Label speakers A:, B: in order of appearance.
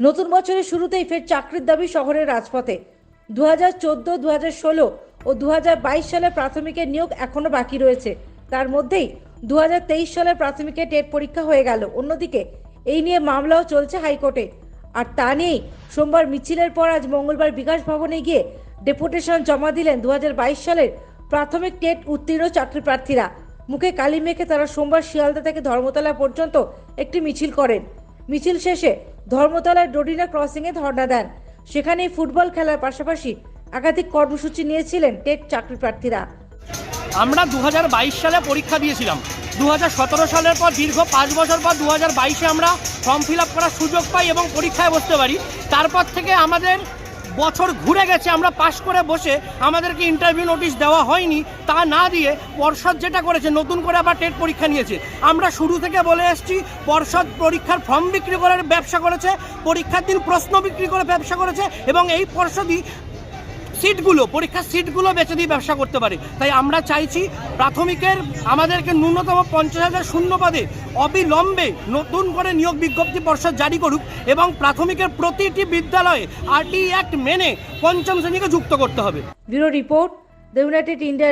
A: নতুন বছরের শুরুতেই ফের চাকরির দাবি শহরের রাজপথে। দু হাজার চোদ্দ দু হাজার ষোলো ও দু হাজার বাইশ সালে প্রাথমিকের নিয়োগ এখনও বাকি রয়েছে। তার মধ্যেই দু হাজার তেইশ সালের প্রাথমিকের টেট পরীক্ষা হয়ে গেল। অন্যদিকে এই নিয়ে মামলাও চলছে হাইকোর্টে। আর তা নিয়েই সোমবার মিছিলের পর আজ মঙ্গলবার বিকাশ ভবনে গিয়ে ডেপুটেশন জমা দিলেন দু হাজার বাইশ সালের প্রাথমিক টেট উত্তীর্ণ চাকরি প্রার্থীরা। মুখে কালি মেখে তারা সোমবার শিয়ালদা থেকে ধর্মতলা পর্যন্ত একটি মিছিল করেন। মিছিল শেষে ধর্মতলার ডোডিনা ক্রসিংয়ে ধর্ণা দেন। সেখানেই ফুটবল খেলার পাশাপাশি একাধিক কর্মসূচি নিয়েছিলেন টেট চাকরি প্রার্থীরা।
B: আমরা দু হাজার বাইশ সালে পরীক্ষা দিয়েছিলাম। দু হাজার সতেরো সালের পর দীর্ঘ পাঁচ বছর পর দু বাইশে আমরা ফর্ম ফিল করার সুযোগ পাই এবং পরীক্ষায় বসতে পারি। তারপর থেকে আমাদের বছর ঘুরে গেছে, আমরা পাশ করে বসে আমাদেরকে ইন্টারভিউ নোটিশ দেওয়া হয়নি, তা না দিয়ে পর্ষদ যেটা করেছে, নতুন করে আবার টেট পরীক্ষা নিয়েছে। আমরা শুরু থেকে বলে এসেছি, পর্ষদ পরীক্ষার ফর্ম বিক্রি করে ব্যবসা করেছে, পরীক্ষার দিন প্রশ্ন বিক্রি করে ব্যবসা করেছে, এবং এই পর্ষদই সিটগুলো, পরীক্ষার সিটগুলো বেচে দিয়ে ব্যবসা করতে পারে। তাই আমরা চাইছি, প্রাথমিকের আমাদেরকে ন্যূনতম পঞ্চাশ হাজার শূন্য পদে অবিলম্বে নতুন করে নিয়োগ বিজ্ঞপ্তি পর্ষদ জারি করুক এবং প্রাথমিকের প্রতিটি বিদ্যালয়ে আরটি অ্যাক্ট মেনে পঞ্চম শ্রেণীকে যুক্ত করতে হবে।
A: Bureau report, the United India